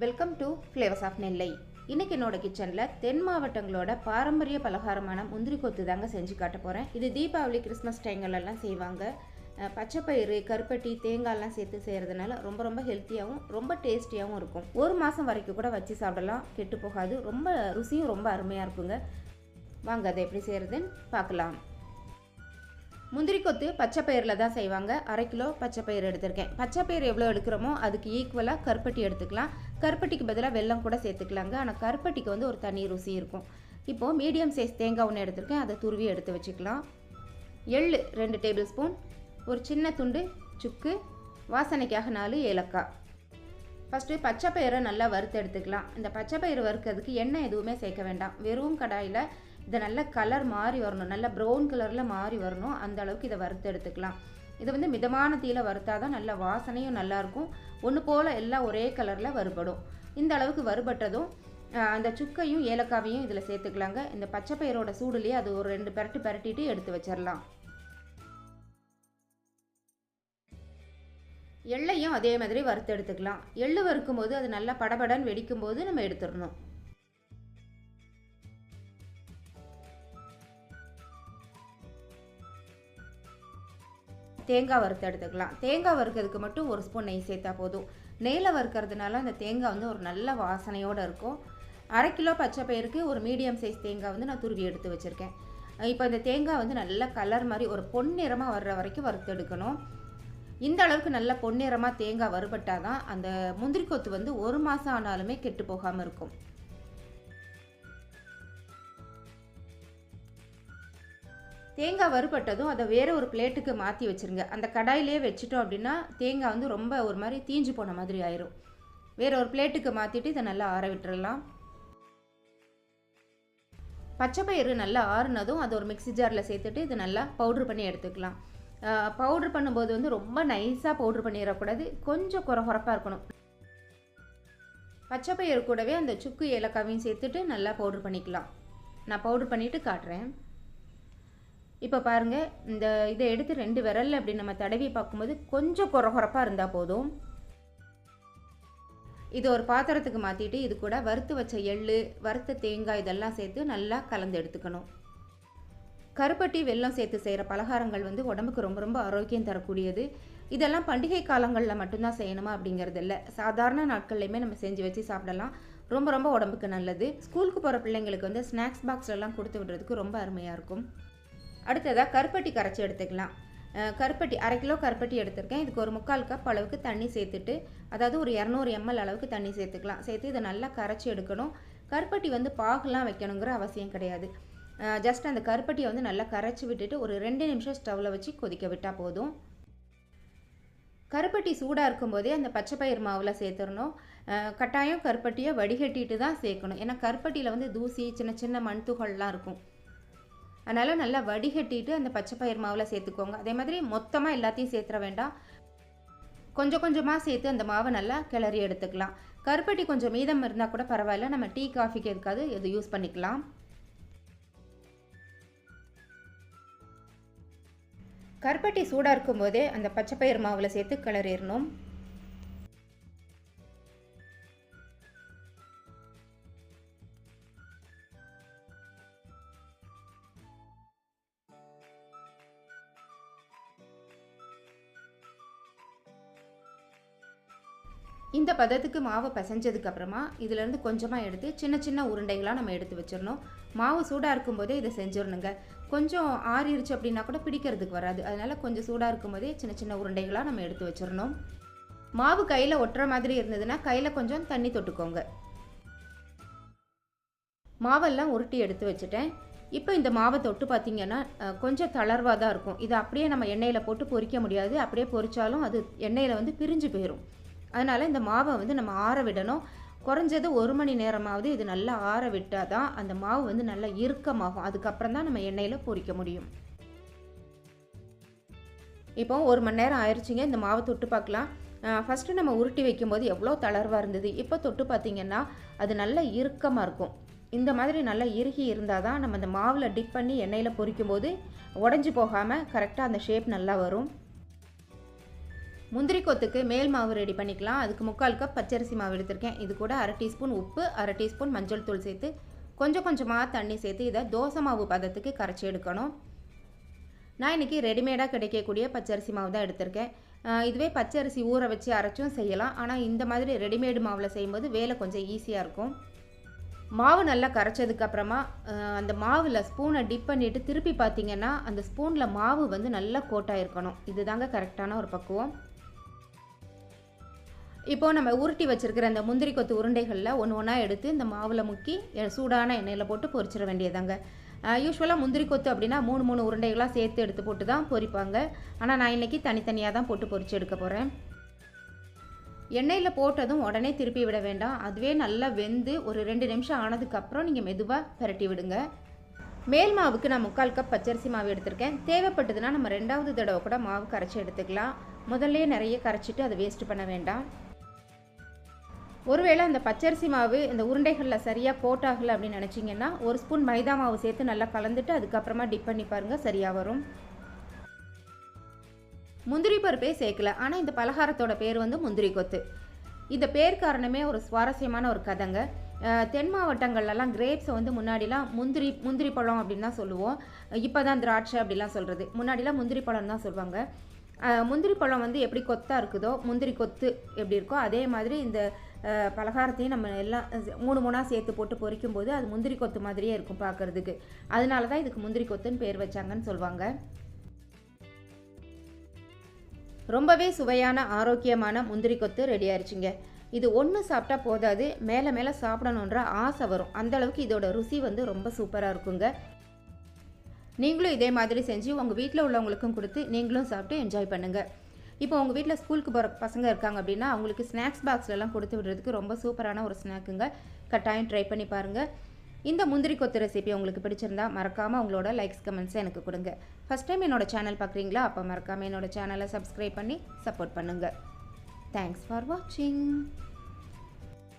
Welcome to flavours of Nellai இன்றைக்கி என்னோட கிச்சனில் தென் மாவட்டங்களோட பாரம்பரிய பலகாரமான முந்திரி கொத்து தாங்க செஞ்சு காட்ட போகிறேன் இது தீபாவளி கிறிஸ்மஸ் டைங்கள்லாம் செய்வாங்க. பச்சைப்பயிறு கருப்பட்டி தேங்காய்லாம் சேர்த்து செய்கிறதுனால ரொம்ப ரொம்ப ஹெல்த்தியாகவும் ரொம்ப டேஸ்டியாகவும் இருக்கும். ஒரு மாதம் வரைக்கும் கூட வச்சு சாப்பிடலாம். கெட்டு போகாது. ரொம்ப ருசியும் ரொம்ப அருமையாக இருக்குங்க. வாங்க அதை எப்படி செய்கிறதுன்னு பார்க்கலாம். முந்திரி கொத்து பச்சை பயிரில் தான் செய்வாங்க. அரை கிலோ பச்சை பயிர் எடுத்திருக்கேன். பச்சை பயிர் எவ்வளோ எடுக்கிறோமோ அதுக்கு ஈக்குவலாக கருப்பட்டி எடுத்துக்கலாம். கருப்பட்டிக்கு பதிலாக வெள்ளம் கூட சேர்த்துக்கலாங்க. ஆனால் கருப்பட்டிக்கு வந்து ஒரு தனி ருசி இருக்கும். இப்போது மீடியம் சைஸ் தேங்காய் ஒன்று எடுத்திருக்கேன். அதை துருவி எடுத்து வச்சுக்கலாம். எள் ரெண்டு டேபிள் ஸ்பூன் ஒரு சின்ன துண்டு சுக்கு. வாசனைக்காக நாலு ஏலக்காய். ஃபஸ்ட்டு பச்சை பயிரை நல்லா வறுத்து எடுத்துக்கலாம். இந்த பச்சை பயிர் வறுக்கிறதுக்கு எண்ணெய் எதுவுமே சேர்க்க வேண்டாம். வெறும் கடாயில் இதை நல்ல கலர் மாறி வரணும். நல்ல ப்ரௌன் கலரில் மாறி வரணும். அந்த அளவுக்கு இதை வறுத்து எடுத்துக்கலாம். இதை வந்து மிதமான தீயில வறுத்தா தான் நல்ல வாசனையும் நல்லாயிருக்கும் ஒன்று போல் எல்லாம் ஒரே கலரில் வறுபடும். இந்த அளவுக்கு வறுபட்டதும் அந்த சுக்கையும் ஏலக்காவையும் இதில் சேர்த்துக்கலாங்க. இந்த பச்சை பயிரோட சூடுலேயே அது ஒரு ரெண்டு பெரட்டு பெரட்டிட்டு எடுத்து வச்சிடலாம் எள்ளையும் அதே மாதிரி வறுத்து எடுத்துக்கலாம். எள்ளு வறுக்கும் போது அது நல்லா படபடன்னு வெடிக்கும் போது நம்ம எடுத்துடணும். தேங்காய் வறுத்து எடுத்துக்கலாம். தேங்காய் வறுக்கிறதுக்கு மட்டும் ஒரு ஸ்பூன் நெய் சேர்த்தா போதும். நெய்யில் வறுக்கிறதுனால அந்த தேங்காய் வந்து ஒரு நல்ல வாசனையோடு இருக்கும். அரை கிலோ பச்சை பயிருக்கு ஒரு மீடியம் சைஸ் தேங்காய் வந்து நான் துருவி எடுத்து வச்சுருக்கேன். இப்போ இந்த தேங்காய் வந்து நல்ல கலர் மாதிரி ஒரு பொன்னிறமாக வர்ற வரைக்கும் வறுத்து எடுக்கணும். இந்த அளவுக்கு நல்ல பொன்னிறமாக தேங்காய் வறுபட்டால் தான் அந்த முந்திரி கொத்து வந்து ஒரு மாதம் ஆனாலுமே கெட்டு போகாமல் இருக்கும். தேங்காய் வறுபட்டதும் அதை வேறு ஒரு பிளேட்டுக்கு மாற்றி வச்சிருங்க. அந்த கடாயிலே வச்சுட்டோம் அப்படின்னா தேங்காய் வந்து ரொம்ப ஒரு மாதிரி தீஞ்சு போன மாதிரி ஆயிரும். வேற ஒரு பிளேட்டுக்கு மாற்றிட்டு இதை நல்லா ஆற விட்டுறலாம். பச்சை பயிறு நல்லா ஆறுனதும் அதை ஒரு மிக்ஸி ஜாரில் சேர்த்துட்டு இதை நல்லா பவுட்ரு பண்ணி எடுத்துக்கலாம். பவுட்ரு பண்ணும்போது வந்து ரொம்ப நைஸாக பவுட்ரு பண்ணிடக்கூடாது. கொஞ்சம் குறை குறப்பாக இருக்கணும். பச்சை பயிறு கூடவே அந்த சுக்கு ஏலக்காவையும் சேர்த்துட்டு நல்லா பவுட்ரு பண்ணிக்கலாம். நான் பவுட்ரு பண்ணிவிட்டு காட்டுறேன். இப்போ பாருங்கள் இந்த இதை எடுத்து ரெண்டு விரலில் அப்படி நம்ம தடவி பார்க்கும்போது கொஞ்சம் குறை குறைப்பாக இருந்தால் போதும். இது ஒரு பாத்திரத்துக்கு மாற்றிட்டு இது கூட வறுத்து வச்ச எள் வறுத்த தேங்காய் இதெல்லாம் சேர்த்து நல்லா கலந்து எடுத்துக்கணும். கருப்பட்டி வெல்லம் சேர்த்து செய்கிற பலகாரங்கள் வந்து உடம்புக்கு ரொம்ப ரொம்ப ஆரோக்கியம் தரக்கூடியது. இதெல்லாம் பண்டிகை காலங்களில் மட்டும்தான் செய்யணுமா அப்படிங்கிறது இல்லை. சாதாரண நாட்கள்லையுமே நம்ம செஞ்சு வச்சு சாப்பிடலாம். ரொம்ப ரொம்ப உடம்புக்கு நல்லது. ஸ்கூலுக்கு போகிற பிள்ளைங்களுக்கு வந்து ஸ்நாக்ஸ் பாக்ஸ்லாம் கொடுத்து விடுறதுக்கு ரொம்ப அருமையாக இருக்கும். அடுத்ததாக கருப்பட்டி கரைச்சி எடுத்துக்கலாம். கருப்பட்டி அரை கிலோ கருப்பட்டி எடுத்திருக்கேன். இதுக்கு ஒரு முக்கால் கப் அளவுக்கு தண்ணி சேர்த்துட்டு அதாவது ஒரு இரநூறு எம்எல் அளவுக்கு தண்ணி சேர்த்துக்கலாம். சேர்த்து இதை நல்லா கரைச்சி எடுக்கணும். கருப்பட்டி வந்து பாகுலாம் வைக்கணுங்கிற அவசியம் கிடையாது. ஜஸ்ட் அந்த கருப்பட்டியை வந்து நல்லா கரைச்சி விட்டுட்டு ஒரு ரெண்டு நிமிஷம் ஸ்டவ்வில் வச்சு கொதிக்க விட்டால் போதும். கருப்பட்டி சூடாக இருக்கும்போதே அந்த பச்சை பயிர் மாவில் சேர்த்துடணும். கட்டாயம் கருப்பட்டியை வடிகட்டிட்டு தான் சேர்க்கணும். ஏன்னா கருப்பட்டியில் வந்து தூசி சின்ன சின்ன மண் துகள்லாம் இருக்கும். அதனால் நல்லா வடிகட்டிட்டு அந்த பச்சை பயிர் மாவில் சேர்த்துக்கோங்க. அதே மாதிரி மொத்தமாக எல்லாத்தையும் சேர்த்துற வேண்டாம். கொஞ்சம் கொஞ்சமாக சேர்த்து அந்த மாவை நல்லா கிளறி எடுத்துக்கலாம். கருப்பட்டி கொஞ்சம் மீதம் இருந்தால் கூட பரவாயில்ல. நம்ம டீ காஃபிக்கு எதுக்காவது இது யூஸ் பண்ணிக்கலாம். கருப்பட்டி சூடாக இருக்கும்போதே அந்த பச்சை பயிர் மாவில் சேர்த்து கிளறிடணும். இந்த பதத்துக்கு மாவு பிசைஞ்சதுக்கு அப்புறமா இதிலேருந்து கொஞ்சமாக எடுத்து சின்ன சின்ன உருண்டைகளாக நம்ம எடுத்து வச்சிடணும். மாவு சூடாக இருக்கும்போதே இதை செஞ்சிடணுங்க. கொஞ்சம் ஆறிடுச்சு அப்படின்னா கூட பிடிக்கிறதுக்கு வராது. அதனால் கொஞ்சம் சூடாக இருக்கும்போதே சின்ன சின்ன உருண்டைகளாக நம்ம எடுத்து வச்சிடணும். மாவு கையில் ஒட்டுற மாதிரி இருந்ததுன்னா கையில் கொஞ்சம் தண்ணி தொட்டுக்கோங்க. மாவெல்லாம் உருட்டி எடுத்து வச்சுட்டேன். இப்போ இந்த மாவை தொட்டு பார்த்தீங்கன்னா கொஞ்சம் தளர்வாக தான் இருக்கும். இதை அப்படியே நம்ம எண்ணெயில் போட்டு பொரிக்க முடியாது. அப்படியே பொரித்தாலும் அது எண்ணெயில் வந்து பிரிஞ்சு போயிடும் அதனால் இந்த மாவை வந்து நம்ம ஆற விடணும். குறைஞ்சது ஒரு மணி நேரமாவது இது நல்லா ஆற விட்டால் தான் அந்த மாவு வந்து நல்லா இறுக்கமாகும். அதுக்கப்புறம் தான் நம்ம எண்ணெயில் பொரிக்க முடியும். இப்போ ஒரு மணி நேரம் ஆயிடுச்சிங்க இந்த மாவை தொட்டு பார்க்கலாம். ஃபஸ்ட்டு நம்ம உருட்டி வைக்கும்போது எவ்வளோ தளர்வாக இருந்தது. இப்போ தொட்டு பார்த்தீங்கன்னா அது நல்லா இறுக்கமாக இருக்கும். இந்த மாதிரி நல்லா இறுகி இருந்தால் தான் நம்ம அந்த மாவில் டிப் பண்ணி எண்ணெயில் பொரிக்கும் போது உடஞ்சி போகாமல் கரெக்டாக அந்த ஷேப் நல்லா வரும். முந்திரி கொத்துக்கு மேல் மாவு ரெடி பண்ணிக்கலாம். அதுக்கு முக்கால் கப் பச்சரிசி மாவு எடுத்திருக்கேன். இது கூட அரை டீஸ்பூன் உப்பு அரை டீஸ்பூன் மஞ்சள் தூள் சேர்த்து கொஞ்சம் கொஞ்சமாக தண்ணி சேர்த்து இதை தோசை மாவு பதத்துக்கு கரைச்சி எடுக்கணும். நான் இன்றைக்கி ரெடிமேடாக கிடைக்கக்கூடிய பச்சரிசி மாவு தான் எடுத்திருக்கேன். இதுவே பச்சரிசி ஊற வச்சு அரைச்சும் செய்யலாம். ஆனால் இந்த மாதிரி ரெடிமேடு மாவில் செய்யும்போது வேலை கொஞ்சம் ஈஸியாக இருக்கும். மாவு நல்லா கரைச்சதுக்கப்புறமா அந்த மாவில் ஸ்பூனை டிப் பண்ணிவிட்டு திருப்பி பார்த்தீங்கன்னா அந்த ஸ்பூனில் மாவு வந்து நல்லா கோட்டாக இருக்கணும் இதுதாங்க கரெக்டான ஒரு பக்குவம். இப்போ நம்ம உருட்டி வச்சிருக்கிற அந்த முந்திரி கொத்து உருண்டைகளில் ஒன்று ஒன்றா எடுத்து இந்த மாவில் முக்கி சூடான எண்ணெயில் போட்டு பொரிச்சிட வேண்டியதாங்க யூஸ்வலாக முந்திரி கொத்து அப்படின்னா மூணு மூணு உருண்டைகளாக சேர்த்து எடுத்து போட்டு தான் பொரிப்பாங்க. ஆனால் நான் இன்றைக்கி தனித்தனியாக தான் போட்டு பொரிச்சு எடுக்க போகிறேன் எண்ணெயில் போட்டதும் உடனே திருப்பி விட வேண்டாம். அதுவே நல்லா வெந்து ஒரு ரெண்டு நிமிஷம் ஆனதுக்கப்புறம் நீங்கள் மெதுவாக பரட்டி விடுங்க. மேல் மாவுக்கு நான் முக்கால் கப் பச்சரிசி மாவு எடுத்திருக்கேன். தேவைப்பட்டதுன்னா நம்ம ரெண்டாவது தடவை கூட மாவு கரைச்சி எடுத்துக்கலாம். முதல்ல நிறைய கரைச்சிட்டு அதை வேஸ்ட் பண்ண வேண்டாம். ஒருவேளை அந்த பச்சரிசி மாவு இந்த உருண்டைகளில் சரியாக போட்டாகல அப்படின்னு நினச்சிங்கன்னா ஒரு ஸ்பூன் மைதா மாவு சேர்த்து நல்லா கலந்துட்டு அதுக்கப்புறமா டிப் பண்ணி பாருங்கள் சரியாக வரும். முந்திரி பருப்பே சேர்க்கல. ஆனால் இந்த பலகாரத்தோட பேர் வந்து முந்திரி கொத்து. இந்த பேர் காரணமே ஒரு சுவாரஸ்யமான ஒரு கதைங்க. தென் மாவட்டங்கள்லலாம் கிரேப்ஸை வந்து முன்னாடிலாம் முந்திரி முந்திரி பழம் அப்படின்னு தான் சொல்லுவோம். இப்போ தான் திராட்சை அப்படிலாம் சொல்கிறது முன்னாடிலாம் முந்திரி பழம் தான் சொல்லுவாங்க முந்திரி பழம் வந்து எப்படி கொத்தாக இருக்குதோ முந்திரி கொத்து எப்படி இருக்கோ அதே மாதிரி இந்த பலகாரத்தையும் நம்ம எல்லாம் மூணு மூணாக சேர்த்து போட்டு பொரிக்கும் போது அது முந்திரி கொத்து மாதிரியே இருக்கும் பார்க்கறதுக்கு. அதனால தான் இதுக்கு முந்திரி கொத்துன்னு பேர் வச்சாங்கன்னு சொல்லுவாங்க ரொம்பவே சுவையான ஆரோக்கியமான முந்திரி கொத்து ரெடி ஆயிடுச்சுங்க இது ஒன்று சாப்பிட்டா போதாது மேலே மேலே சாப்பிடணுன்ற ஆசை வரும். அந்தளவுக்கு இதோட ருசி வந்து ரொம்ப சூப்பராக இருக்குங்க. நீங்களும் இதே மாதிரி செஞ்சு உங்கள் வீட்டில் உள்ளவங்களுக்கும் கொடுத்து நீங்களும் சாப்பிட்டு என்ஜாய் பண்ணுங்கள் இப்போ உங்கள் வீட்டில் ஸ்கூலுக்கு போகிற பசங்க இருக்காங்க அப்படின்னா அவங்களுக்கு ஸ்நாக்ஸ் பாக்ஸ்லலாம் கொடுத்து விடுறதுக்கு ரொம்ப சூப்பரான ஒரு ஸ்நாக்குங்க. கட்டாயம் ட்ரை பண்ணி பாருங்கள் இந்த முந்திரி கொத்து ரெசிபி உங்களுக்கு பிடிச்சிருந்தா மறக்காமல் உங்களோட லைக்ஸ் கமெண்ட்ஸை எனக்கு கொடுங்க. ஃபஸ்ட் டைம் என்னோட சேனல் பார்க்குறீங்களா அப்போ மறக்காமல் என்னோடய சேனலை சப்ஸ்கிரைப் பண்ணி சப்போர்ட் பண்ணுங்கள் தேங்க்ஸ் ஃபார் வாட்சிங்